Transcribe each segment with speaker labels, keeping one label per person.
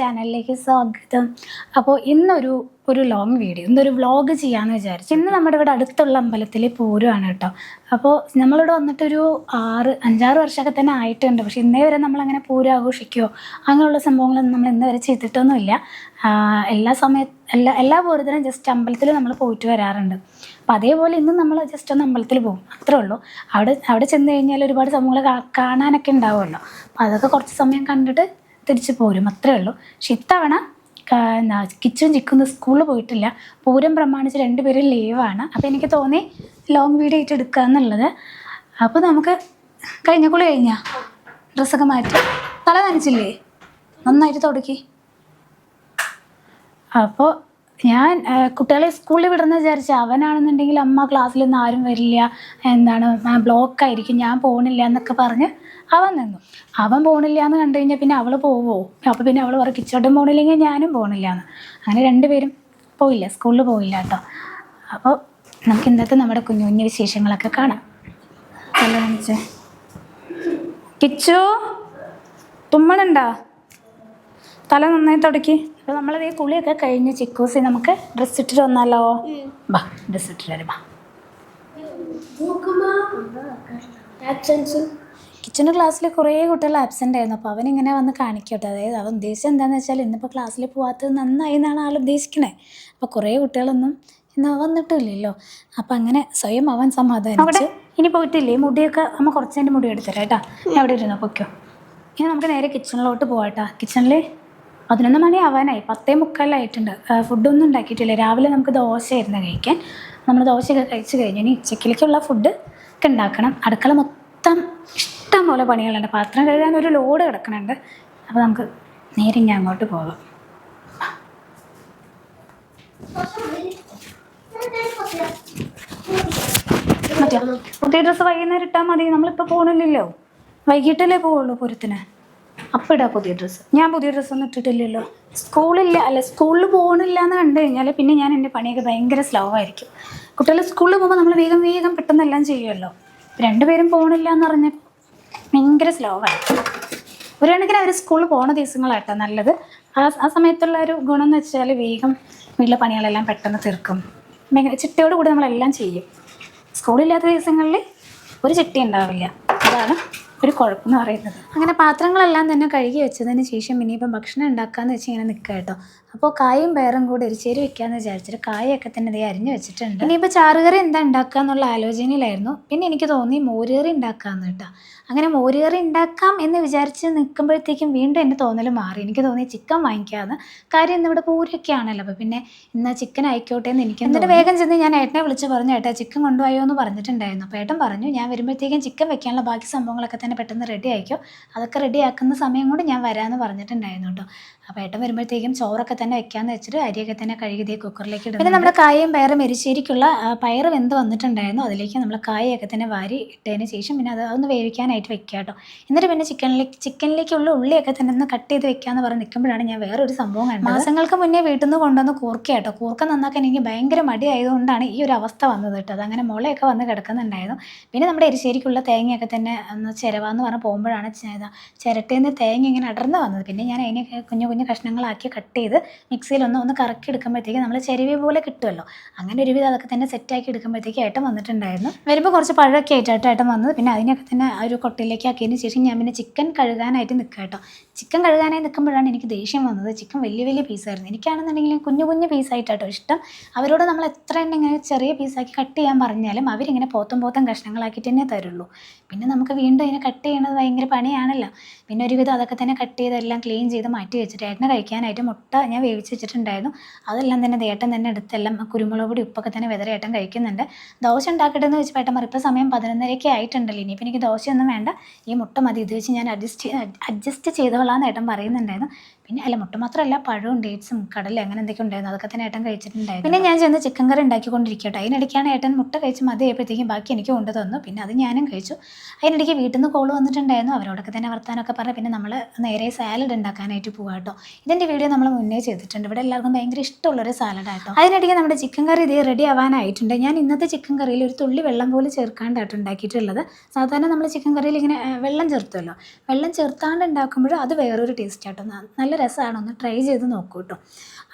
Speaker 1: ചാനലിലേക്ക് സ്വാഗതം. അപ്പോൾ ഇന്നൊരു ഒരു ലോങ് വീഡിയോ ഇന്നൊരു വ്ളോഗ് ചെയ്യാമെന്ന് വിചാരിച്ചു ഇന്ന് നമ്മുടെ ഇവിടെ അടുത്തുള്ള അമ്പലത്തിൽ പൂരമാണ് കേട്ടോ. അപ്പോൾ നമ്മളിവിടെ വന്നിട്ടൊരു ആറ് അഞ്ചാറ് വർഷമൊക്കെ തന്നെ ആയിട്ടുണ്ട്. പക്ഷേ ഇന്നേ വരെ നമ്മളങ്ങനെ പൂരം ആഘോഷിക്കുകയോ അങ്ങനെയുള്ള സംഭവങ്ങളൊന്നും നമ്മൾ ഇന്ന് വരെ ചെയ്തിട്ടൊന്നുമില്ല. എല്ലാ സമയ എല്ലാ എല്ലാ പൂരത്തിനും ജസ്റ്റ് അമ്പലത്തിൽ നമ്മൾ പോയിട്ട് വരാറുണ്ട്. അപ്പോൾ അതേപോലെ ഇന്ന് നമ്മൾ ജസ്റ്റ് ഒന്ന് അമ്പലത്തിൽ പോകും. അത്രേ ഉള്ളൂ. അവിടെ അവിടെ ചെന്ന് കഴിഞ്ഞാൽ ഒരുപാട് സംഭവങ്ങൾ കാണാനൊക്കെ ഉണ്ടാവുമല്ലോ. അപ്പോൾ അതൊക്കെ കുറച്ച് സമയം കണ്ടിട്ട് തിരിച്ച് പോരും അത്രേ ഉള്ളൂ. പക്ഷെ ഇത്തവണ കിച്ചും ചിക്കും സ്കൂളിൽ പോയിട്ടില്ല. പൂരം പ്രമാണിച്ച് രണ്ടുപേരും ലീവാണ് അപ്പോൾ എനിക്ക് തോന്നി ലോങ് വീഡിയോ ആയിട്ട് എടുക്കുക എന്നുള്ളത്. അപ്പോൾ നമുക്ക് കഴിഞ്ഞ കുളി കഴിഞ്ഞാ? ഡ്രസ്സൊക്കെ മാറ്റി. തല നനച്ചില്ലേ? നന്നായിട്ട് തുടക്കി. അപ്പോൾ ഞാൻ കുട്ടികളെ സ്കൂളിൽ വിടുന്ന വിചാരിച്ച അവനാണെന്നുണ്ടെങ്കിൽ അമ്മ ക്ലാസ്സിൽ നിന്ന് ആരും വരില്ല എന്താണ് ബ്ലോക്ക് ആയിരിക്കും ഞാൻ പോണില്ല എന്നൊക്കെ പറഞ്ഞ് അവൻ നിന്നു. അവൻ പോണില്ല എന്ന് കണ്ടു കഴിഞ്ഞാൽ പിന്നെ അവൾ പോവോ? അപ്പോൾ പിന്നെ അവൾ പറയും കിച്ചോട്ടും പോണില്ലെങ്കിൽ ഞാനും പോണില്ല എന്ന്. അങ്ങനെ രണ്ടുപേരും പോയില്ല സ്കൂളിൽ പോയില്ല കേട്ടോ. അപ്പോൾ നമുക്ക് ഇന്നത്തെ നമ്മുടെ കുഞ്ഞു കുഞ്ഞു വിശേഷങ്ങളൊക്കെ കാണാം. കിച്ചു തുമ്മണുണ്ടോ? തല നന്നായി തുടക്കി. അപ്പോൾ നമ്മളത് ഈ കുളിയൊക്കെ കഴിഞ്ഞ് ചിക്കൂസി നമുക്ക് ഡ്രസ്സ് ഇട്ടിട്ട് വന്നാലോ? ബാ ഡ്രസ്സ് ഇട്ടിട്ട് വരും ബാ. കിച്ചന്റെ ക്ലാസ്സിൽ കുറേ കുട്ടികൾ ആബ്സെന്റ് ആയിരുന്നു. അപ്പോൾ അവനിങ്ങനെ വന്ന് കാണിക്കട്ടെ. അതായത് അവൻ ഉദ്ദേശിച്ചത് എന്താണെന്ന് വെച്ചാൽ ഇന്നിപ്പോൾ ക്ലാസ്സിൽ പോകാത്തത് നന്നായി എന്നാണ് ആൾ ഉദ്ദേശിക്കണേ. അപ്പോൾ കുറേ കുട്ടികളൊന്നും ഇന്ന് വന്നിട്ടില്ലല്ലോ. അപ്പം അങ്ങനെ സ്വയം അവൻ സമാധാനിച്ചു ഇനി പോയിട്ടില്ലേ? മുടിയൊക്കെ അമ്മ കുറച്ചതിന്റെ മുടി എടുത്തരാം കേട്ടോ. അവിടെ ഇരുന്നോ പൊക്കോ ഇനി നമുക്ക് നേരെ കിച്ചണിലോട്ട് പോവാട്ടാ കിച്ചണിൽ പതിനൊന്ന് മണി ആവാനായി പത്തേ മുക്കാലായിട്ടുണ്ട്. ഫുഡൊന്നും ഉണ്ടാക്കിയിട്ടില്ല. രാവിലെ നമുക്ക് ദോശയായിരുന്നു കഴിക്കാൻ. നമ്മൾ ദോശയൊക്കെ കഴിച്ചു കഴിഞ്ഞാൽ ഇനി ഉച്ചക്കിലേക്കുള്ള ഫുഡ് ഒക്കെ ഉണ്ടാക്കണം. അടുക്കള മൊത്തം ഇഷ്ടം പോലെ പണികളുണ്ട്. പാത്രം കഴുകാൻ ഒരു ലോഡ് കിടക്കുന്നുണ്ട്. അപ്പോൾ നമുക്ക് നേരെ ഞാൻ അങ്ങോട്ട് പോകാം. മതിയോ? പുതിയ ഡ്രസ്സ് വൈകുന്നേരം ഇട്ടാൽ മതി. നമ്മളിപ്പോൾ പോകണില്ലല്ലോ വൈകിട്ടല്ലേ പോവുള്ളൂ പൂരത്തിന്. അപ്പം ഇടാ പുതിയ ഡ്രസ്സ് ഞാൻ പുതിയ ഡ്രസ്സൊന്നും ഇട്ടിട്ടില്ലല്ലോ. സ്കൂളില്ല അല്ല സ്കൂളിൽ പോകണില്ല എന്ന് കണ്ടു കഴിഞ്ഞാൽ പിന്നെ ഞാൻ എന്റെ പണിയൊക്കെ ഭയങ്കര സ്ലോ ആയിരിക്കും. കുട്ടികൾ സ്കൂളിൽ പോകുമ്പോൾ നമ്മൾ വേഗം വേഗം പെട്ടെന്ന് എല്ലാം ചെയ്യുമല്ലോ രണ്ടുപേരും പോകണില്ല എന്ന് പറഞ്ഞാൽ ഭയങ്കര സ്ലോ ആയിരിക്കും ഒരു കണക്കിന് അവർ സ്കൂളിൽ പോകുന്ന ദിവസങ്ങളാട്ടോ നല്ലത്. ആ ആ സമയത്തുള്ള ഒരു ഗുണം എന്ന് വെച്ചാൽ വേഗം വീട്ടിലെ പണികളെല്ലാം പെട്ടെന്ന് തീർക്കും. ഭയങ്കര ചിട്ടയോട് കൂടി നമ്മളെല്ലാം ചെയ്യും. സ്കൂളില്ലാത്ത ദിവസങ്ങളിൽ ഒരു ചിട്ടി ഉണ്ടാവില്ല. അതാണ് ഒരു കുഴപ്പമെന്ന് പറയുന്നത്. അങ്ങനെ പാത്രങ്ങളെല്ലാം തന്നെ കഴുകി വെച്ചതിന് ശേഷം ഇനിയിപ്പം ഭക്ഷണം ഉണ്ടാക്കാമെന്ന് വെച്ച് ഇങ്ങനെ നിൽക്കുക കേട്ടോ. അപ്പോൾ കായും പയറും കൂടി എരിച്ചേരി വെക്കാമെന്ന് വിചാരിച്ചിട്ട് കായൊക്കെ തന്നെ ഇതേ അരിഞ്ഞു വെച്ചിട്ടുണ്ട്. ഇനിയിപ്പോൾ ചാറുകറി എന്താ ഉണ്ടാക്കുക എന്നുള്ള ആലോചനയിലായിരുന്നു. പിന്നെ എനിക്ക് തോന്നി മോരുകറി ഉണ്ടാക്കാമെന്ന് കേട്ടോ. അങ്ങനെ മോരുകറി ഉണ്ടാക്കാം എന്ന് വിചാരിച്ച് നിൽക്കുമ്പോഴത്തേക്കും വീണ്ടും എന്റെ തോന്നൽ മാറി. എനിക്ക് തോന്നി ചിക്കൻ വാങ്ങിക്കാമെന്ന് കാര്യം ഇന്നിവിടെ പൂരിയൊക്കെ ആണല്ലോ. അപ്പോൾ പിന്നെ ഇന്ന് ചിക്കൻ ആയിക്കോട്ടെ എന്ന് എനിക്ക് എന്നിട്ട് വേഗം ചെന്ന് ഞാൻ ഏട്ടനെ വിളിച്ച് പറഞ്ഞു ഏട്ടാ ചിക്കൻ കൊണ്ടുപോയോ എന്ന് പറഞ്ഞിട്ടുണ്ടായിരുന്നു. അപ്പോൾ ഏട്ടൻ പറഞ്ഞു ഞാൻ വരുമ്പോഴത്തേക്കും ചിക്കൻ വെക്കാനുള്ള ബാക്കി സംഭവങ്ങളൊക്കെ തന്നെ പെട്ടെന്ന് റെഡി ആയിക്കോ? അതൊക്കെ റെഡി ആക്കുന്ന സമയം കൊണ്ട് ഞാൻ വരാമെന്ന് പറഞ്ഞിട്ടുണ്ടായിരുന്നു കേട്ടോ അപ്പോൾ ഏട്ടൻ വരുമ്പോഴത്തേക്കും ചോറൊക്കെ തന്നെ വെക്കാമെന്ന് വെച്ചിട്ട് അരിയൊക്കെ തന്നെ കഴുകി ദേ കുക്കറിലേക്ക് ഇടും. പിന്നെ നമ്മുടെ കായയും പയറും എരിശ്ശേരിക്കുള്ള പയർ വെന്ത് വന്നിട്ടുണ്ടായിരുന്നു? അതിലേക്ക് നമ്മൾ കായയൊക്കെ തന്നെ വാരി ഇട്ടതിന് ശേഷം പിന്നെ അത് അതൊന്ന് വേവിക്കാനായിട്ട് വെക്കുക കേട്ടോ എന്നിട്ട് പിന്നെ ചിക്കനിലേക്ക് ചിക്കനിലേക്കുള്ള ഉള്ളിയൊക്കെ തന്നെ ഒന്ന് കട്ട് ചെയ്ത് വെക്കാന്ന് പറഞ്ഞ് നിൽക്കുമ്പോഴാണ് ഞാൻ വേറൊരു സംഭവം കണ്ടത്. മാസങ്ങൾക്ക് മുന്നേ വീട്ടിൽ നിന്ന് കൊണ്ടുവന്ന് കൂർക്ക കേട്ടോ കൂർക്ക നന്നാക്കാൻ എനിക്ക് ഭയങ്കര മടിയായതുകൊണ്ടാണ് ഈ ഒരു അവസ്ഥ വന്നത് കേട്ടോ. അതങ്ങനെ മുളയൊക്കെ വന്ന് കിടക്കുന്നുണ്ടായിരുന്നു. പിന്നെ നമ്മുടെ എരിശ്ശേരിക്കുള്ള തേങ്ങയൊക്കെ തന്നെ ഒന്ന് ചിരവാന്ന് പറഞ്ഞ് പോകുമ്പോഴാണ് ചെ- ഇതാ ചിരട്ടയിൽ നിന്ന് തേങ്ങ ഇങ്ങനെ അടർന്ന് വന്നത്. പിന്നെ ഞാൻ അതിനെ കുഞ്ഞു കുഞ്ഞു കഷ്ണങ്ങളാക്കി കട്ട് ചെയ്ത് മിക്സിയിൽ ഒന്ന് കറക്കി എടുക്കുമ്പോഴത്തേക്ക് നമ്മൾ ചെരുവി പോലെ കിട്ടുമല്ലോ അങ്ങനെ ഒരുവിധം അതൊക്കെ തന്നെ സെറ്റാക്കി എടുക്കുമ്പോഴത്തേക്ക് ഏട്ടൻ വന്നിട്ടുണ്ടായിരുന്നു. വരുമ്പോൾ കുറച്ച് പഴമൊക്കെ ആയിട്ടാണ് ഏട്ടൻ വന്നത്. പിന്നെ അതിനൊക്കെ തന്നെ ആ ഒരു കൊട്ടയിലേക്ക് ആക്കിയതിന് ശേഷം ഞാൻ പിന്നെ ചിക്കൻ കഴുകാനായിട്ട് നിൽക്കുക കേട്ടോ ചിക്കൻ കഴുകാനായി നിൽക്കുമ്പോഴാണ് എനിക്ക് ദേഷ്യം വന്നത്. ചിക്കൻ വലിയ വലിയ പീസായിരുന്നു എനിക്കാണെന്നുണ്ടെങ്കിലും കുഞ്ഞു കുഞ്ഞു പീസായിട്ടാട്ടോ ഇഷ്ടം. അവരോട് നമ്മൾ എത്ര തന്നെ ഇങ്ങനെ ചെറിയ പീസാക്കി കട്ട് ചെയ്യാൻ പറഞ്ഞാലും അവരിങ്ങനെ പോത്തും പോത്തും കഷ്ണങ്ങളാക്കിയിട്ട് തന്നെ തരുള്ളൂ. പിന്നെ നമുക്ക് വീണ്ടും ഇതിനെ കട്ട് ചെയ്യണത് ഭയങ്കര പണിയാണല്ലോ. പിന്നെ ഒരുവിധം അതൊക്കെ തന്നെ കട്ട് ചെയ്തെല്ലാം ക്ലീൻ ചെയ്ത് മാറ്റി വെച്ചിട്ട് ഏട്ടനെ കഴിക്കാനായിട്ട് മുട്ട ഞാൻ വേവിച്ച് വെച്ചിട്ടുണ്ടായിരുന്നു. അതെല്ലാം തന്നെ ഏട്ടൻ തന്നെ എടുത്തെല്ലാം കുരുമുളക് പൊടി ഉപ്പൊക്കെ തന്നെ വിതറി ഏട്ടൻ കഴിക്കുന്നുണ്ട്. ദോശ ഉണ്ടാക്കട്ടെ എന്ന് ഏട്ടൻ സമയം പതിനൊന്നരയ്ക്ക് ആയിട്ടുണ്ടല്ലോ. ഇനിയിപ്പോൾ എനിക്ക് ദോശയൊന്നും വേണ്ട. ഈ മുട്ട മതി. ഇത് വെച്ച് ഞാൻ അഡ്ജസ്റ്റ് അഡ്ജസ്റ്റ് ചെയ്തോളാം എന്ന് ഏട്ടൻ പറയുന്നുണ്ടായിരുന്നു. പിന്നെ അല്ല മുട്ട മാത്രമല്ല പഴവും ഡേറ്റ്സും കടല അങ്ങനെ എന്തൊക്കെ ഉണ്ടായിരുന്നു. അതൊക്കെ തന്നെ ഏട്ടൻ കഴിച്ചിട്ടുണ്ടായിരുന്നു. പിന്നെ ഞാൻ ചെന്ന് ചിക്കൻ കറി ഉണ്ടാക്കിക്കൊണ്ടിരിക്കട്ടെ അതിനിടയ്ക്കാണ് ഏട്ടൻ മുട്ട കഴിച്ച് മതിയായപ്പോഴത്തേക്കും ബാക്കി എനിക്ക് കൊണ്ടു തന്നു. പിന്നെ അത് ഞാനും കഴിച്ചു. അതിനിടയ്ക്ക് വീട്ടിൽ നിന്ന് കോൾ വന്നിട്ടുണ്ടായിരുന്നു. അവരോടൊക്കെ തന്നെ വർത്താനമൊക്കെ പറഞ്ഞ് പിന്നെ നമ്മൾ നേരെ സാലഡ് ഉണ്ടാക്കാനായിട്ട് പോകാം കേട്ടോ ഇതിന്റെ വീഡിയോ നമ്മൾ മുന്നേ ചെയ്തിട്ടുണ്ട്. ഇവിടെ എല്ലാവർക്കും ഭയങ്കര ഇഷ്ടമുള്ളൊരു സാലഡ് ആട്ടോ. അതിനിടയ്ക്ക് നമ്മുടെ ചിക്കൻ കറി ഇത് റെഡി ആവാനായിട്ടുണ്ട്. ഞാൻ ഇന്നത്തെ ചിക്കൻ കറിയിൽ ഒരു തുള്ളി വെള്ളം പോലും ചേർക്കാണ്ടായിട്ട് ഉണ്ടാക്കിയിട്ടുള്ളത്. സാധാരണ നമ്മൾ ചിക്കൻ കറിയിൽ ഇങ്ങനെ വെള്ളം ചേർത്തുമല്ലോ വെള്ളം ചേർത്താണ്ട് ഉണ്ടാക്കുമ്പോഴും അത് വേറൊരു ടേസ്റ്റ് ആട്ടോ. നല്ല രസമാണ്. ഒന്ന് ട്രൈ ചെയ്ത് നോക്കൂ കേട്ടോ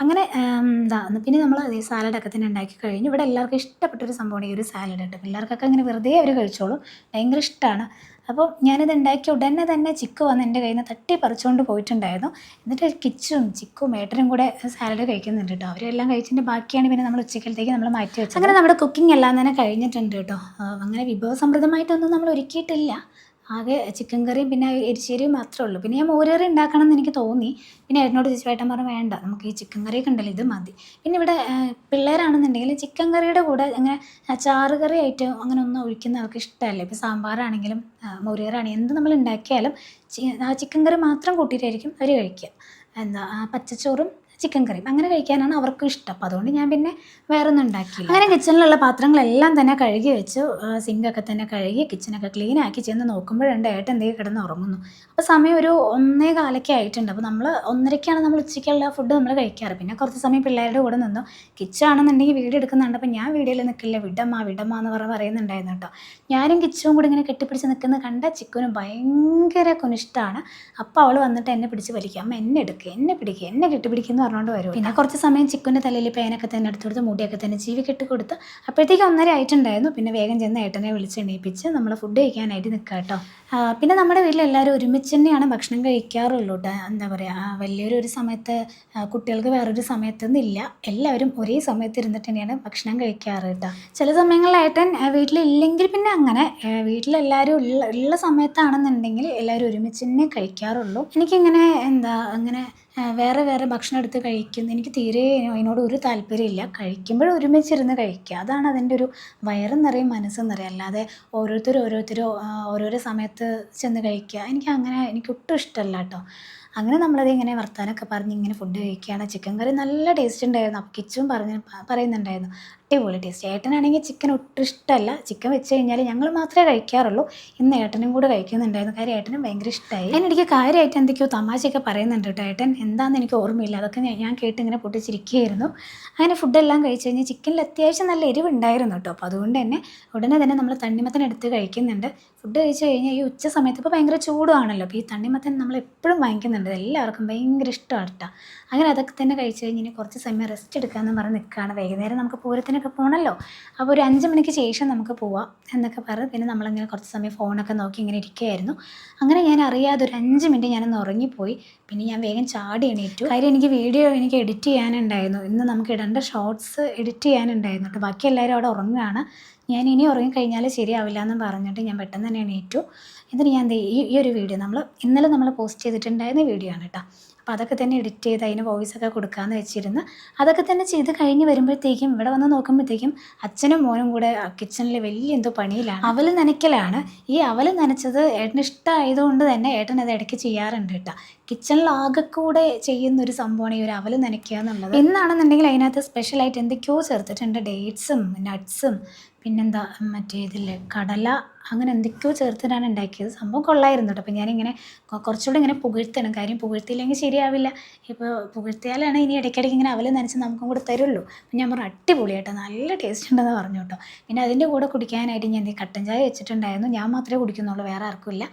Speaker 1: അങ്ങനെ എന്താ പിന്നെ നമ്മൾ ഈ സാലഡൊക്കെ തന്നെ ഉണ്ടാക്കി കഴിഞ്ഞു. ഇവിടെ എല്ലാവർക്കും ഇഷ്ടപ്പെട്ടൊരു സംഭവമാണ് ഈ ഒരു സാലഡ് കേട്ടോ. പിള്ളേർക്കൊക്കെ അങ്ങനെ വെറുതെ അവർ കഴിച്ചോളും. ഭയങ്കര ഇഷ്ടമാണ് അപ്പോൾ ഞാനിത് ഉണ്ടാക്കിയ ഉടനെ തന്നെ ചിക്കു വന്ന് എന്റെ കയ്യിൽ നിന്ന് തട്ടി പറിച്ചുകൊണ്ട് പോയിട്ടുണ്ടായിരുന്നു. എന്നിട്ട് കിച്ചും ചിക്കും ഏട്ടനും കൂടെ സാലഡ് കഴിക്കുന്നുണ്ട് കേട്ടോ. അവരെല്ലാം കഴിച്ചതിന്റെ ബാക്കിയാണ് പിന്നെ നമ്മൾ ഉച്ചക്കലത്തേക്ക് നമ്മൾ മാറ്റി വെച്ചത്. അങ്ങനെ നമ്മുടെ കുക്കിംഗ് എല്ലാം തന്നെ കഴിഞ്ഞിട്ടുണ്ട് കേട്ടോ. അങ്ങനെ വിഭവസമൃദ്ധമായിട്ടൊന്നും നമ്മൾ ഒരുക്കിയിട്ടില്ല. ആകെ ചിക്കൻ കറിയും പിന്നെ എരിശ്ശേരിയും മാത്രമേ ഉള്ളൂ. പിന്നെ ഞാൻ മോരുകറി ഉണ്ടാക്കണം എന്ന് എനിക്ക് തോന്നി. പിന്നെ ഏട്ടനോട് ചോദിച്ചു ഏട്ടൻ പറഞ്ഞു വേണ്ട നമുക്ക് ഈ ചിക്കൻ കറിയൊക്കെ ഉണ്ടല്ലോ ഇത് മതി. പിന്നെ ഇവിടെ പിള്ളേരാണെന്നുണ്ടെങ്കിൽ ചിക്കൻ കറിയുടെ കൂടെ അങ്ങനെ ചാറ് കറി ഐറ്റം അങ്ങനെ ഒന്നും ഒഴിക്കുന്ന അവർക്ക് ഇഷ്ടമല്ല. ഇപ്പോൾ സാമ്പാറാണെങ്കിലും മോരുകറാണെങ്കിലും എന്ത് നമ്മൾ ഉണ്ടാക്കിയാലും ആ ചിക്കൻ കറി മാത്രം കൂട്ടിയിട്ടായിരിക്കും അവർ കഴിക്കുക. എന്താ പച്ചച്ചോറും ചിക്കൻ കറിയും അങ്ങനെ കഴിക്കാനാണ് അവർക്കും ഇഷ്ടം. അപ്പോൾ അതുകൊണ്ട് ഞാൻ പിന്നെ വേറെ ഒന്നും ഉണ്ടാക്കിയില്ല. അങ്ങനെ കിച്ചണിലുള്ള പാത്രങ്ങളെല്ലാം തന്നെ കഴുകി വെച്ചു. സിങ്കൊക്കെ തന്നെ കഴുകി കിച്ചണൊക്കെ ക്ലീൻ ആക്കി ചെന്ന് നോക്കുമ്പോഴുണ്ട് ഏട്ടൻ എന്തെങ്കിലും കിടന്ന് ഉറങ്ങുന്നു. അപ്പോൾ സമയം ഒരു ഒന്നേ കാലൊക്കെ ആയിട്ടുണ്ട്. അപ്പോൾ നമ്മൾ ഒന്നരയ്ക്കാണ് നമ്മൾ ഉച്ചയ്ക്കുള്ള ഫുഡ് നമ്മൾ കഴിക്കാറ്. പിന്നെ കുറച്ച് സമയം പിള്ളേരുടെ കൂടെ നിന്നു. കിച്ചാണെന്നുണ്ടെങ്കിൽ വീഡിയോ എടുക്കുന്നുണ്ട്. അപ്പോൾ ഞാൻ വീഡിയോയിൽ നിൽക്കില്ല വിടമ്മ വിടമ്മ എന്ന് പറഞ്ഞ് പറയുന്നുണ്ടായിരുന്നു കേട്ടോ. ഞാനും കിച്ചും കൂടി ഇങ്ങനെ കെട്ടിപ്പിടിച്ച് നിൽക്കുന്നത് കണ്ട ചിക്കനും ഭയങ്കര കുനിഷ്ടമാണ് അപ്പോൾ അവൾ വന്നിട്ട് എന്നെ പിടിച്ച് വലിക്കുക. അമ്മ എന്നെ എടുക്കുക എന്നെ പിടിക്കുക എന്നെ കെട്ടിപ്പിടിക്കുന്നു പറഞ്ഞുകൊണ്ട് വരും. പിന്നെ കുറച്ച് സമയം ചിക്കുന്റെ തലയിൽ പേനൊക്കെ തന്നെ എടുത്തു കൊടുത്ത് മുടിയൊക്കെ തന്നെ ജീവി കെട്ടി കൊടുത്ത് അപ്പോഴത്തേക്ക് ഒന്നര ആയിട്ടുണ്ടായിരുന്നു. പിന്നെ വേഗം ചെന്ന് ഏട്ടനെ വിളിച്ച് എണീപ്പിച്ച് നമ്മൾ ഫുഡ് കഴിക്കാനായിട്ട് നിൽക്കുക കേട്ടോ. പിന്നെ നമ്മുടെ വീട്ടിൽ എല്ലാവരും ഒരുമിച്ച് തന്നെയാണ് ഭക്ഷണം കഴിക്കാറുള്ളൂ എന്താ പറയുക വലിയൊരു ഒരു സമയത്ത് കുട്ടികൾക്ക് വേറൊരു സമയത്തൊന്നുമില്ല എല്ലാവരും ഒരേ സമയത്ത് ഇരുന്നിട്ട് തന്നെയാണ് ഭക്ഷണം കഴിക്കാറ് കേട്ടോ. ചില സമയങ്ങളിൽ ഏട്ടൻ വീട്ടിലില്ലെങ്കിൽ പിന്നെ അങ്ങനെ വീട്ടിലെല്ലാവരും ഉള്ള ഉള്ള സമയത്താണെന്നുണ്ടെങ്കിൽ എല്ലാവരും ഒരുമിച്ച് തന്നെ കഴിക്കാറുള്ളൂ. എനിക്കിങ്ങനെ എന്താ അങ്ങനെ വേറെ വേറെ ഭക്ഷണം എടുത്ത് കഴിക്കുന്ന. എനിക്ക് തീരെ അതിനോട് ഒരു താല്പര്യമില്ല. കഴിക്കുമ്പോൾ ഒരുമിച്ചിരുന്ന് കഴിക്കുക. അതാണ് അതിന്റെ ഒരു വയറും നിറയും മനസ്സും നിറയും അല്ലാതെ ഓരോരുത്തരും ഓരോരുത്തരും ഓരോരോ സമയത്ത് ചെന്ന് കഴിക്കുക. എനിക്ക് അങ്ങനെ എനിക്ക് ഒട്ടും ഇഷ്ടമല്ല കേട്ടോ. അങ്ങനെ നമ്മളത് ഇങ്ങനെ വർത്താനൊക്കെ പറഞ്ഞ് ഇങ്ങനെ ഫുഡ് കഴിക്കുകയാണ്. ചിക്കൻ കറി നല്ല ടേസ്റ്റ് ഉണ്ടായിരുന്നു. അപ്പോൾ കിച്ചും പറഞ്ഞ് പറയുന്നുണ്ടായിരുന്നു. അടിപൊളി ടേസ്റ്റ് ഏട്ടനാണെങ്കിൽ ചിക്കൻ ഒട്ടും ഇഷ്ടമല്ല. ചിക്കൻ വെച്ച് കഴിഞ്ഞാൽ ഞങ്ങൾ മാത്രമേ കഴിക്കാറുള്ളൂ. ഇന്ന് ഏട്ടനും കൂടെ കഴിക്കുന്നുണ്ടായിരുന്നു. കാര്യം ഏട്ടനും ഭയങ്കര ഇഷ്ടമായി അതിനിടയ്ക്ക് കാര്യമായിട്ട് എന്തൊക്കെയോ തമാശയൊക്കെ പറയുന്നുണ്ട് കേട്ടോ ഏട്ടൻ. എന്താണെന്ന് എനിക്ക് ഓർമ്മയില്ല. അതൊക്കെ ഞാൻ- കേട്ട് ഇങ്ങനെ പൊട്ടിച്ചിരിക്കുകയായിരുന്നു. അങ്ങനെ ഫുഡെല്ലാം കഴിച്ച് കഴിഞ്ഞ് ചിക്കനിൽ അത്യാവശ്യം നല്ല എരിവുണ്ടായിരുന്നു കേട്ടോ. അപ്പോൾ അതുകൊണ്ട് തന്നെ ഉടനെ തന്നെ നമ്മൾ തണ്ണിമത്തൻ എടുത്ത് കഴിക്കുന്നുണ്ട്. ഫുഡ് കഴിച്ച് കഴിഞ്ഞാൽ ഈ ഉച്ച സമയത്ത് ഇപ്പോൾ ഭയങ്കര ചൂടുവാണല്ലോ. അപ്പോൾ ഈ തണ്ണിമത്തൻ നമ്മൾ എപ്പോഴും വാങ്ങിക്കുന്നുണ്ട്. എല്ലാവർക്കും ഭയങ്കര ഇഷ്ടമാണ് കേട്ടോ അങ്ങനെ അതൊക്കെ തന്നെ കഴിച്ച് കഴിഞ്ഞ് ഇനി കുറച്ച് സമയം റെസ്റ്റ് എടുക്കാമെന്ന് പറഞ്ഞ് നിൽക്കുകയാണ് വൈകുന്നേരം നമുക്ക് പൂരത്തിനൊക്കെ പോകണമല്ലോ അപ്പോൾ ഒരു അഞ്ച് മണിക്ക് ശേഷം നമുക്ക് പോവാം എന്നൊക്കെ പറഞ്ഞ് പിന്നെ നമ്മളിങ്ങനെ കുറച്ച് സമയം ഫോണൊക്കെ നോക്കി ഇങ്ങനെ ഇരിക്കുകയായിരുന്നു അങ്ങനെ ഞാൻ അറിയാതെ ഒരു അഞ്ച് മിനിറ്റ് ഞാനൊന്ന് ഉറങ്ങിപ്പോയി. പിന്നെ ഞാൻ വേഗം ചാടി എണീറ്റു. കാര്യം എനിക്ക് വീഡിയോ എനിക്ക് എഡിറ്റ് ചെയ്യാനുണ്ടായിരുന്നു. ഇന്ന് നമുക്ക് ഇടേണ്ട ഷോർട്സ് എഡിറ്റ് ചെയ്യാനുണ്ടായിരുന്നു കേട്ടോ ബാക്കി എല്ലാവരും അവിടെ ഉറങ്ങുകയാണ് ഞാൻ ഇനി ഉറങ്ങിക്കഴിഞ്ഞാൽ ശരിയാവില്ല എന്ന് പറഞ്ഞിട്ട് ഞാൻ പെട്ടെന്ന് തന്നെ എണീറ്റു. എന്നിട്ട് ഞാൻ ഈ ഈ ഒരു വീഡിയോ നമ്മൾ ഇന്നലെ നമ്മൾ പോസ്റ്റ് ചെയ്തിട്ടുണ്ടായിരുന്ന വീഡിയോ ആണ് കേട്ടോ അപ്പോൾ അതൊക്കെ തന്നെ എഡിറ്റ് ചെയ്ത് അതിന് വോയിസ് ഒക്കെ കൊടുക്കാമെന്ന് വെച്ചിരുന്ന്. അതൊക്കെ തന്നെ ചെയ്ത് കഴിഞ്ഞ് വരുമ്പോഴത്തേക്കും ഇവിടെ വന്ന് നോക്കുമ്പോഴത്തേക്കും അച്ഛനും മോനും കൂടെ കിച്ചണിൽ വലിയ എന്തോ പണിയിലാണ്. അവൽ നനയ്ക്കലാണ്. ഈ അവൽ നനച്ചത് ഏട്ടന് ഇഷ്ടമായതുകൊണ്ട് തന്നെ ഏട്ടൻ അത് ഇടയ്ക്ക് ചെയ്യാറുണ്ട് കേട്ടോ കിച്ചണിൽ കൂടെ ചെയ്യുന്ന ഒരു സംഭവമാണ് ഈ ഒരു അവൽ നനയ്ക്കുക എന്നുള്ളത്. എന്നാണെന്നുണ്ടെങ്കിൽ അതിനകത്ത് സ്പെഷ്യലായിട്ട് എന്തൊക്കെയോ ചേർത്തിട്ടുണ്ട്. ഡേറ്റ്സും നട്ട്സും പിന്നെന്താ മറ്റേ ഇതില്ലേ കടല അങ്ങനെ എന്തൊക്കെയോ ചേർത്തിട്ടാണ് ഉണ്ടാക്കിയത്. സംഭവം കൊള്ളായിരുന്നു കേട്ടോ. അപ്പോൾ ഞാനിങ്ങനെ കുറച്ചുകൂടെ ഇങ്ങനെ പുകഴ്ത്തണം. കാര്യം പുകഴ്ത്തിയില്ലെങ്കിൽ ശരിയാവില്ല. ഇപ്പോൾ പുകഴ്ത്തിയാലാണ് ഇനി ഇടയ്ക്കിടയ്ക്ക് ഇങ്ങനെ അവൽ നനച്ച് നമുക്കും കൂടെ തരുള്ളൂ. അപ്പം ഞാൻ പറഞ്ഞു അടിപൊളിയാട്ടോ നല്ല ടേസ്റ്റ് ഉണ്ടെന്ന് പറഞ്ഞു കേട്ടോ. പിന്നെ അതിന്റെ കൂടെ കുടിക്കാനായിട്ട് ഞാൻ കട്ടൻ ചായ വെച്ചിട്ടുണ്ടായിരുന്നു. ഞാൻ മാത്രമേ കുടിക്കുന്നുള്ളൂ വേറെ ആർക്കും ഇല്ല.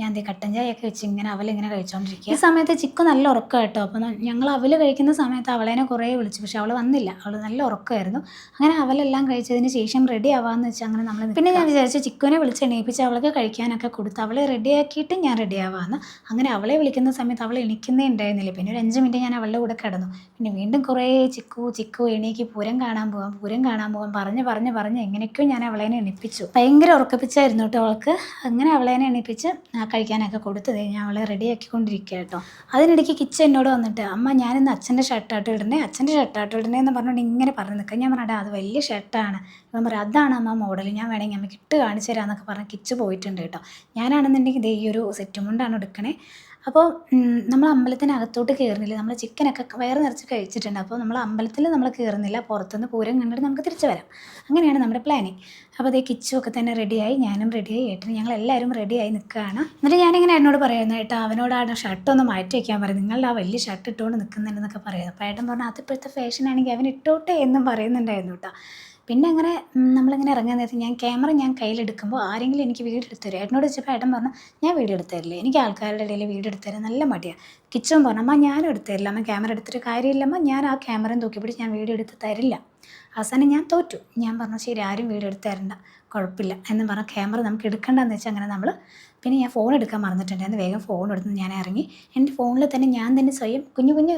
Speaker 1: ഞാൻ ദേ കട്ടൻ ചായയൊക്കെ വെച്ച് ഇങ്ങനെ അവലിങ്ങനെ കഴിച്ചുകൊണ്ടിരിക്കുക ഈ സമയത്ത് ചിക്കു നല്ല ഉറക്കം കേട്ടോ അപ്പോൾ ഞങ്ങൾ അവൽ കഴിക്കുന്ന സമയത്ത് അവളേനെ കുറേ വിളിച്ചു. പക്ഷെ അവൾ വന്നില്ല. അവൾ നല്ല ഉറക്കമായിരുന്നു. അങ്ങനെ അവലെല്ലാം കഴിച്ചതിന് ശേഷം റെഡി ആവാന്ന് വെച്ചാൽ അങ്ങനെ നമ്മൾ പിന്നെ ഞാൻ വിചാരിച്ചു ചിക്കുവിനെ വിളിച്ച് എണീപ്പിച്ച് അവൾക്ക് കഴിക്കാനൊക്കെ കൊടുത്ത് അവളെ റെഡിയാക്കിയിട്ട് ഞാൻ റെഡി ആവാമെന്ന് അങ്ങനെ അവളെ വിളിക്കുന്ന സമയത്ത് അവൾ എണീക്കുന്നേ ഉണ്ടായിരുന്നില്ല. പിന്നെ ഒരു അഞ്ച് മിനിറ്റ് ഞാൻ അവളുടെ കൂടെ കിടന്നു. പിന്നെ വീണ്ടും കുറേ ചിക്കു ചിക്കു എണീക്ക് പൂരം കാണാൻ പോകാം പൂരം കാണാൻ പോകാം പറഞ്ഞ് പറഞ്ഞ് പറഞ്ഞ് എങ്ങനെയൊക്കെയോ ഞാൻ അവളേനെ എണീപ്പിച്ചു. ഭയങ്കര ഉറക്കപ്പിച്ചായിരുന്നു കേട്ടോ അവൾക്ക്. അങ്ങനെ അവളേനെ എണീപ്പിച്ച് കഴിക്കാനൊക്കെ കൊടുത്തു കഴിഞ്ഞാൽ അവളെ റെഡിയാക്കിക്കൊണ്ടിരിക്കുക കേട്ടോ അതിനിടയ്ക്ക് കിച്ചൻ എന്നോട് വന്നിട്ട് അമ്മ ഞാനിന്ന് അച്ഛന്റെ ഷർട്ടായിട്ട് ഇടണേ അച്ഛന്റെ ഷർട്ടായിട്ട് ഇടണേ എന്ന് പറഞ്ഞുകൊണ്ട് ഇങ്ങനെ പറഞ്ഞു നിൽക്കുക ഞാൻ പറഞ്ഞാൽ അത് വലിയ ഷർട്ടാണ് ഞാൻ പറയാം അതാണ് അമ്മ മോഡൽ ഞാൻ വേണമെങ്കിൽ അമ്മയ്ക്ക് ഇട്ട് കാണിച്ചു തരാമെന്നൊക്കെ പറഞ്ഞ് കിച്ച് പോയിട്ടുണ്ട് കേട്ടോ. ഞാനാണെന്നുണ്ടെങ്കിൽ ദേ ഈ ഒരു സെറ്റ് മുണ്ടാണ് എടുക്കണേ. അപ്പോൾ നമ്മൾ അമ്പലത്തിനകത്തോട്ട് കയറുന്നില്ല നമ്മൾ ചിക്കനൊക്കെ വയറ് നിറച്ച് കഴിച്ചിട്ടുണ്ട്. അപ്പോൾ നമ്മൾ അമ്പലത്തിൽ നമ്മൾ കയറുന്നില്ല പുറത്തുനിന്ന് പൂരം കണ്ടിട്ട് നമുക്ക് തിരിച്ചു വരാം. അങ്ങനെയാണ് നമ്മുടെ പ്ലാനിങ് അപ്പോൾ അതേ കിച്ചുമൊക്കെ തന്നെ റെഡിയായി ഞാനും റെഡിയായി ഏട്ടനും ഞങ്ങൾ എല്ലാവരും റെഡിയായി നിൽക്കുകയാണ് എന്നിട്ട് ഞാനിങ്ങനെ എന്നോട് പറയുന്നു ഏട്ടാ അവനോടാണ് ആ ഷർട്ട് ഒന്ന് മാറ്റി വയ്ക്കാൻ പറയും. നിങ്ങളുടെ ആ വലിയ ഷർട്ട് ഇട്ടുകൊണ്ട് നിൽക്കുന്നുണ്ടെന്നൊക്കെ പറയുന്നത് അപ്പോൾ ഏട്ടൻ പറഞ്ഞു അതിപ്പോഴത്തെ ഇപ്പോഴത്തെ ആണെങ്കിൽ അവൻ ഇട്ടോട്ടെ എന്നും പറയുന്നുണ്ടായിരുന്നു കേട്ടോ. പിന്നെ അങ്ങനെ നമ്മളിങ്ങനെ ഇറങ്ങാൻ നേരത്ത് ഞാൻ ക്യാമറ ഞാൻ കയ്യിലെടുക്കുമ്പോൾ ആരെങ്കിലും എനിക്ക് വീഡിയോ എടുത്തു തരും. ഏട്ടനോട് ചോദിച്ചപ്പോൾ ഏട്ടൻ പറഞ്ഞു ഞാൻ വീഡിയോ എടുത്തു തരില്ല. എനിക്ക് ആൾക്കാരുടെ ഇടയിൽ വീഡിയോ എടുത്തു തരാൻ നല്ല മടിയാണ് കിച്ചൺ പറഞ്ഞു അമ്മ ഞാനും എടുത്തു തരില്ല. അമ്മ ക്യാമറ എടുത്തിട്ട് കാര്യമില്ലമ്മ ഞാൻ ആ ക്യാമറയും തൂക്കി പിടിച്ച് ഞാൻ വീഡിയോ എടുത്ത് തരില്ല. അവസാനം ഞാൻ തോറ്റു. ഞാൻ പറഞ്ഞു ശരി ആരും വീഡിയോ എടുത്ത് തരണ്ട. കുഴപ്പമില്ല. എന്ന് പറഞ്ഞ ക്യാമറ നമുക്ക് എടുക്കണ്ടെന്ന് വെച്ചാൽ അങ്ങനെ നമ്മൾ പിന്നെ ഞാൻ ഫോൺ എടുക്കാൻ മറന്നിട്ടുണ്ടായിരുന്നു വേഗം ഫോൺ എടുത്ത് ഞാൻ ഇറങ്ങി. എന്റെ ഫോണിൽ തന്നെ ഞാൻ തന്നെ സ്വയം കുഞ്ഞു കുഞ്ഞു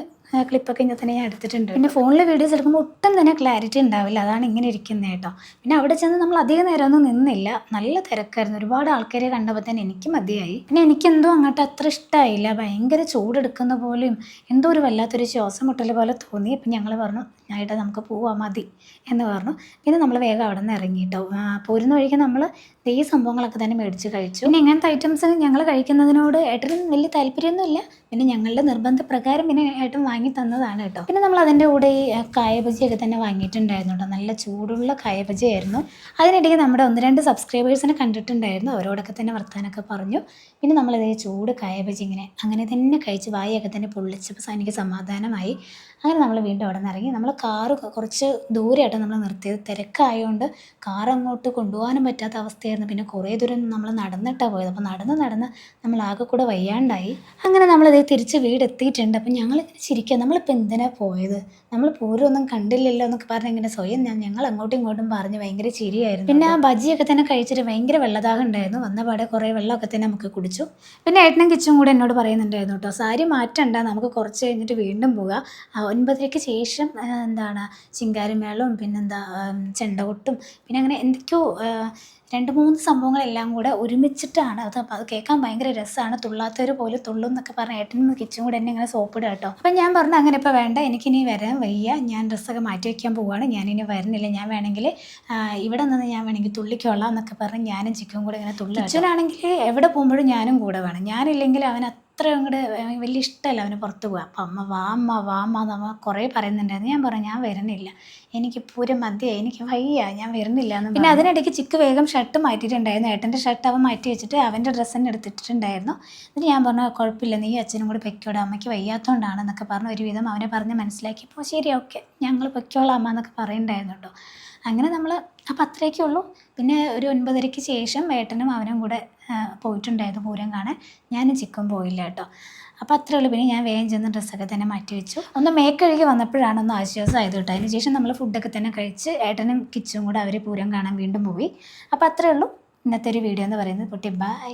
Speaker 1: ക്ലിപ്പൊക്കെ ഇങ്ങനെ തന്നെ ഞാൻ എടുത്തിട്ടുണ്ട് പിന്നെ ഫോണിൽ വീഡിയോസ് എടുക്കുമ്പോൾ ഒട്ടും തന്നെ ക്ലാരിറ്റി ഉണ്ടാവില്ല. അതാണ് ഇങ്ങനെ ഇരിക്കുന്നത് കേട്ടോ. പിന്നെ അവിടെ ചെന്ന് നമ്മൾ അധികം നേരമൊന്നും നിന്നില്ല. നല്ല തിരക്കായിരുന്നു. ഒരുപാട് ആൾക്കാരെ കണ്ടപ്പോൾ തന്നെ എനിക്ക് മതിയായി. പിന്നെ എനിക്കെന്തോ അങ്ങോട്ട് അത്ര ഇഷ്ടമായില്ല ഭയങ്കര ചൂടെടുക്കുന്ന പോലെയും എന്തോ ഒരു വല്ലാത്തൊരു ശ്വാസം മുട്ടൽ പോലെ തോന്നി. അപ്പം ഞങ്ങൾ പറഞ്ഞു ഞായിട്ട് നമുക്ക് പോവാം മതി. എന്ന് പറഞ്ഞു. പിന്നെ നമ്മൾ വേഗം അവിടെ നിന്ന് ഇറങ്ങി കേട്ടോ. പോരുന്ന വഴിക്ക് നമ്മൾ ഈ സംഭവങ്ങളൊക്കെ തന്നെ മേടിച്ച് കഴിച്ചു. പിന്നെ ഇങ്ങനത്തെ ഐറ്റംസ് ഞങ്ങൾ കഴിക്കുന്നതിനോട് ഏട്ടനും വലിയ താല്പര്യമൊന്നുമില്ല. പിന്നെ ഞങ്ങളുടെ നിർബന്ധപ്രകാരം പിന്നെ ഏട്ടൻ വാങ്ങി തന്നതാണ് കേട്ടോ. പിന്നെ നമ്മൾ അതിന്റെ കൂടെ ഈ കായഭജിയൊക്കെ തന്നെ വാങ്ങിയിട്ടുണ്ടായിരുന്നു കേട്ടോ. നല്ല ചൂടുള്ള കായബജിയായിരുന്നു. അതിനിടയ്ക്ക് നമ്മുടെ ഒന്ന് രണ്ട് സബ്സ്ക്രൈബേഴ്സിനെ കണ്ടിട്ടുണ്ടായിരുന്നു. അവരോടൊക്കെ തന്നെ വർത്താനൊക്കെ പറഞ്ഞു. പിന്നെ നമ്മളിതേ ചൂട് കായബജി ഇങ്ങനെ അങ്ങനെ തന്നെ കഴിച്ച് വായൊക്കെ തന്നെ പൊള്ളിച്ചപ്പോൾ എനിക്ക് സമാധാനമായി. അങ്ങനെ നമ്മൾ വീണ്ടും അവിടെ നിന്ന് ഇറങ്ങി. നമ്മൾ കാറ് കുറച്ച് ദൂരെയായിട്ട് നമ്മൾ നിർത്തിയത്. തിരക്കായതുകൊണ്ട് കാർ അങ്ങോട്ട് കൊണ്ടുപോകാനും പറ്റാത്ത അവസ്ഥയായിരുന്നു. പിന്നെ കുറേ ദൂരം നമ്മൾ നടന്നിട്ടാണ് പോയത്. അപ്പോൾ നടന്ന് നടന്ന് നമ്മൾ ആകെ കൂടെ വയ്യാണ്ടായി. അങ്ങനെ നമ്മളിത് തിരിച്ച് വീട് എത്തിയിട്ടുണ്ട്. അപ്പം ഞങ്ങൾ ചിരിക്കുക നമ്മളിപ്പോൾ എന്തിനാണ് പോയത്? നമ്മൾ പൂരമൊന്നും കണ്ടില്ലല്ലോ എന്നൊക്കെ പറഞ്ഞ് ഇങ്ങനെ സ്വയം ഞാൻ ഞങ്ങൾ അങ്ങോട്ടും ഇങ്ങോട്ടും പറഞ്ഞ് ഭയങ്കര ചിരിയായിരുന്നു. പിന്നെ ആ ബജിയൊക്കെ തന്നെ കഴിച്ചിട്ട് ഭയങ്കര വെള്ളദാഹം ഉണ്ടായിരുന്നു. വന്ന പാടെ കുറേ വെള്ളമൊക്കെ തന്നെ നമുക്ക് കുടിച്ചു. പിന്നെ ഏട്ടനും കിച്ചും കൂടെ എന്നോട് പറയുന്നുണ്ടായിരുന്നു കേട്ടോ സാരി മാറ്റണ്ട നമുക്ക് കുറച്ച് കഴിഞ്ഞിട്ട് വീണ്ടും പോകാം. ഒൻപതരയ്ക്ക് ശേഷം എന്താണ് ചിങ്കാരമേളവും പിന്നെന്താ ചെണ്ടകൊട്ടും പിന്നെ അങ്ങനെ എന്തൊക്കെയോ രണ്ട് മൂന്ന് സംഭവങ്ങളെല്ലാം കൂടെ ഒരുമിച്ചിട്ടാണ്. അത് അത് കേൾക്കാൻ ഭയങ്കര രസമാണ് തുള്ളാത്തവർ പോലെ തുള്ളും എന്നൊക്കെ പറഞ്ഞ ഏട്ടനും കിച്ചും കൂടെ എന്നെ ഇങ്ങനെ സോപ്പിടുക കേട്ടോ. അപ്പം ഞാൻ പറഞ്ഞു അങ്ങനെ ഇപ്പോൾ വേണ്ട. എനിക്കിനി വരാൻ വയ്യ. ഞാൻ ഡ്രസ്സൊക്കെ മാറ്റി വയ്ക്കാൻ പോവുകയാണ് ഞാനിനി വരുന്നില്ല. ഞാൻ വേണമെങ്കിൽ ഇവിടെ നിന്ന് ഞാൻ വേണമെങ്കിൽ തുള്ളിക്കൊള്ളാം എന്നൊക്കെ പറഞ്ഞ് ഞാനും ചിക്കും കൂടെ ഇങ്ങനെ തുള്ളി അച്ഛനാണെങ്കിൽ എവിടെ പോകുമ്പോഴും ഞാനും കൂടെ വേണം. ഞാനില്ലെങ്കിൽ അവൻ അത്ര അങ്ങോട്ട് വലിയ ഇഷ്ടമല്ല അവന് പുറത്ത് പോകാം അപ്പം അമ്മ വാ അമ്മ വാ അമ്മ എന്ന് അമ്മ കുറേ പറയുന്നുണ്ടായിരുന്നു. ഞാൻ പറഞ്ഞു ഞാൻ വരുന്നില്ല. എനിക്ക് പൂരം മതിയായി. എനിക്ക് വയ്യ. ഞാൻ വരുന്നില്ല. എന്ന് പിന്നെ അതിനിടയ്ക്ക് ചിക്ക് വേഗം ഷർട്ട് മാറ്റിയിട്ടുണ്ടായിരുന്നു. ഏട്ടന്റെ ഷർട്ട് അവൻ മാറ്റി വെച്ചിട്ട് അവന്റെ ഡ്രസ്സ് തന്നെ എടുത്തിട്ടുണ്ടായിരുന്നു. എന്നിട്ട് ഞാൻ പറഞ്ഞു കുഴപ്പമില്ല. നീ അച്ഛനും കൂടി പൊയ്ക്കോടെ. അമ്മയ്ക്ക് വയ്യാത്തതുകൊണ്ടാണ് എന്നൊക്കെ പറഞ്ഞ്. ഒരുവിധം അവനെ പറഞ്ഞ് മനസ്സിലാക്കിയപ്പോൾ ശരി ഓക്കെ. ഞങ്ങൾ പൊയ്ക്കോളാം അമ്മ എന്നൊക്കെ പറയുന്നുണ്ടായിരുന്നു കേട്ടോ അങ്ങനെ നമ്മൾ അപ്പം അത്രയൊക്കെ ഉള്ളൂ. പിന്നെ ഒരു ഒൻപതരയ്ക്ക് ശേഷം ഏട്ടനും അവനും കൂടെ പോയിട്ടുണ്ടായത് പൂരം കാണാൻ. ഞാൻ ചിക്കൻ പോയില്ല കേട്ടോ. അപ്പോൾ അത്രേ ഉള്ളൂ. പിന്നെ ഞാൻ വേഗം ചെന്ന് ഡ്രസ്സൊക്കെ തന്നെ മാറ്റി വെച്ചു. ഒന്ന് മേക്കഴുകി വന്നപ്പോഴാണ് ഒന്ന് ആശ്വാസമായത് കേട്ടോ. അതിന് ശേഷം നമ്മൾ ഫുഡൊക്കെ തന്നെ കഴിച്ച് ഏട്ടനും കിച്ചും കൂടെ അവർ പൂരം കാണാൻ വീണ്ടും പോയി. അപ്പോൾ അത്രേ ഉള്ളൂ. ഇന്നത്തെ ഒരു വീഡിയോ എന്ന് പറയുന്നത്. കുട്ടി ബൈ